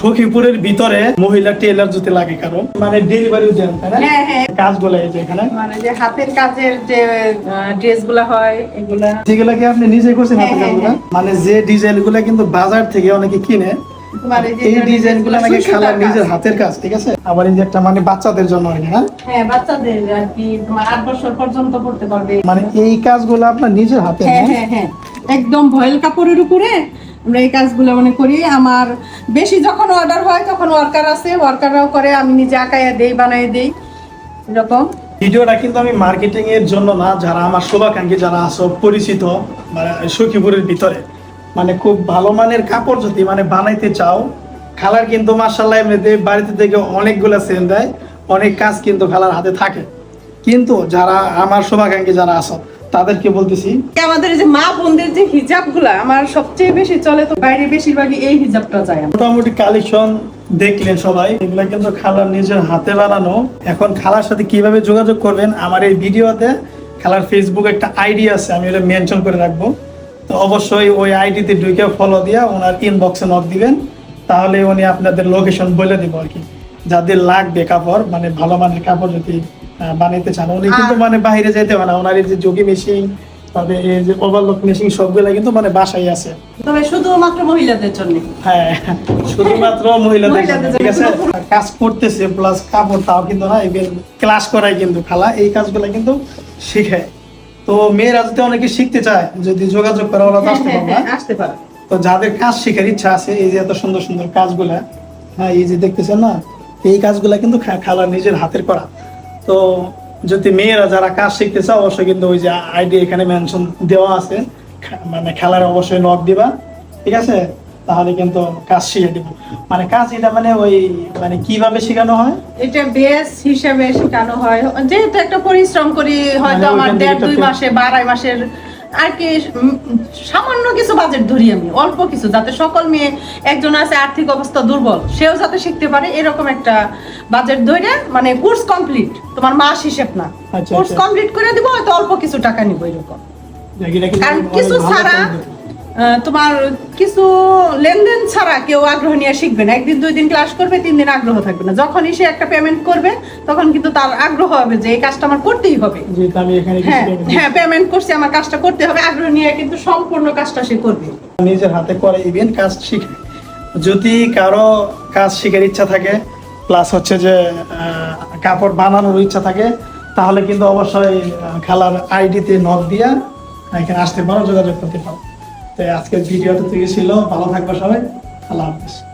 সখীপুরের ভিতরে মহিলা টেলার যদি লাগে কারণ। মানে ডেলিভারি দেন হ্যাঁ হ্যাঁ। যে এখানে। মানে যে হাতের কাজের যে ড্রেসগুলা হয় এগুলা। যেগুলো কি আপনি নিজে করছেন হ্যাঁ, হ্যাঁ, মানে যে ডিজাইনগুলো কিন্তু বাজার থেকে অনেকে কিনে এই ডিজাইনগুলো নাকি খালার নিজের হাতের কাজ ঠিক আছে? আবার এই একটা মানে বাচ্চাদের জন্য আর কি না? হ্যাঁ বাচ্চাদের আর কি তোমার আট বছর পর্যন্ত পড়তে পারবে। মানে এই কাজগুলো আপনার নিজের হাতে হ্যাঁ হ্যাঁ হ্যাঁ। একদম ভয়েল কাপড়ের উপরে আমরা এই কাজগুলো মানে করি। আমার বেশি যখন অর্ডার হয়, তখন ওয়ার্কার আছে ওয়ার্কাররাও করে, আমি নিজে আঁকাইয়া দেই বানাই দেই। এরকম। ভিডিওটা কিন্তু আমি মার্কেটিং এর জন্য না, যারা আমার শুভাকাঙ্ক্ষী যারা আছো, পরিচিত মানে সখীপুরের ভিতরে। মানে খুব ভালো মানের কাপড় যদি মানে বানাইতে চাও, খালার কিন্তু মার্শাল্লাহ এমনিতে বাড়িতে থেকে অনেকগুলো সেল দেয়, অনেক কাজ কিন্তু খালার হাতে থাকে। কিন্তু যারা আমার শুভাকাঙ্ক্ষী যারা আছো তাদেরকে বলতেছি আমাদের যে মা বোনদের যে হিজাবগুলা আমার সবচেয়ে বেশি চলে তো বাইরে বেশিরভাগই এই হিজাবটা যায় মোটামুটি কালেকশন দেখলেন সবাই। এগুলো কিন্তু খালার নিজের হাতে বানানো। এখন খালার সাথে কীভাবে যোগাযোগ করবেন আমার এই ভিডিওতে খালার ফেসবুক একটা আইডি আছে আমি ওটা মেনশন করে রাখব। তো অবশ্যই ওই আইডিতে ঢুকে ফলো দিয়া ওনার ইনবক্সে নক দিবেন তাহলে উনি আপনাদের লোকেশন বলে দিব আর কি। যাদের লাগবে কাপড় মানে ভালো মানের কাপড় যদি বানাইতে চান। উনি কিন্তু মানে বাইরে যেতে হবে না। ওনার যে যোগী মেশিন তারপরে এই যে ওভারলক মেশিন সবগুলা কিন্তু মানে বাসায় আছে। তবে শুধুমাত্র মহিলাদের জন্য। হ্যাঁ শুধুমাত্র মহিলাদের জন্য, ঠিক আছে? কাজ করতেছে প্লাস কাপড় তাও কিন্তু না ক্লাস করাই কিন্তু খালা। এই কাজগুলো কিন্তু শিখে। তো মেয়েরা যদি অনেকে শিখতে চায় যদি যোগাযোগ করে ওরা হ্যাঁ, আসতে হ্যাঁ, পারবে হ্যাঁ, আসতে পারে। তো যাদের কাজ শেখার ইচ্ছা আছে এই যে এত সুন্দর সুন্দর কাজগুলা হ্যাঁ এই যে দেখতেছেন না এই কাজগুলা কিন্তু খালা নিজের হাতের করা। তো যদি মেয়েরা যারা কাজ শিখতে চাও অবশ্যই কিন্তু ওই যে আইডি এখানে মেনশন দেওয়া আছে। মানে খেলার অবশ্যই নক দিবা ঠিক আছে? তাহলে কিন্তু কাজ শিখে দিব। মানে কাজ এটা মানে ওই মানে কীভাবে শেখানো হয়? এটা বেস হিসাবে শেখানো হয়। যেহেতু একটা পরিশ্রম করি হয়তো মানে আমার দেড় দুই মাসে বারাই আড়াই মাসের আর কি সামান্য কিছু বাজেট ধরি আমি অল্প কিছু যাতে সকল মেয়ে একজন আছে আর্থিক অবস্থা দুর্বল সেও যাতে শিখতে পারে এরকম একটা বাজেট ধরে মানে কোর্স কমপ্লিট তোমার মাস হিসেব না। আচ্ছা, কোর্স আচ্ছা। কমপ্লিট করে দিব হয়তো অল্প কিছু টাকা নিব এরকম। কারণ কিছু ছাড়া তোমার কিছু লেনদেন ছাড়া কেউ আগ্রহ নিয়ে শিখবে না। একদিন দুই দিন ক্লাস করবে তিন দিন আগ্রহ থাকবে না। যখনই সে একটা পেমেন্ট করবে তখন কিন্তু তার আগ্রহ হবে যে এই কাজটা আমার করতেই হবে। হ্যাঁ হ্যাঁ পেমেন্ট করছি আমার কাজটা করতে হবে। আগ্রহ নিয়ে কিন্তু সম্পূর্ণ কাজটা সে করবে। নিজের হাতে করে ইভেন কাজ শিখে। যদি কারও কাজ শিখার ইচ্ছা থাকে প্লাস হচ্ছে যে কাপড় বানানোর ইচ্ছা থাকে তাহলে কিন্তু অবশ্যই খেলার আইডিতে নক দিয়া এখানে আসতে পারো যোগাযোগ করতে পারো। আজকের ভিডিওটা থেকে ছিল। ভালো থাকবে সবাই। আল্লাহ হাফিজ।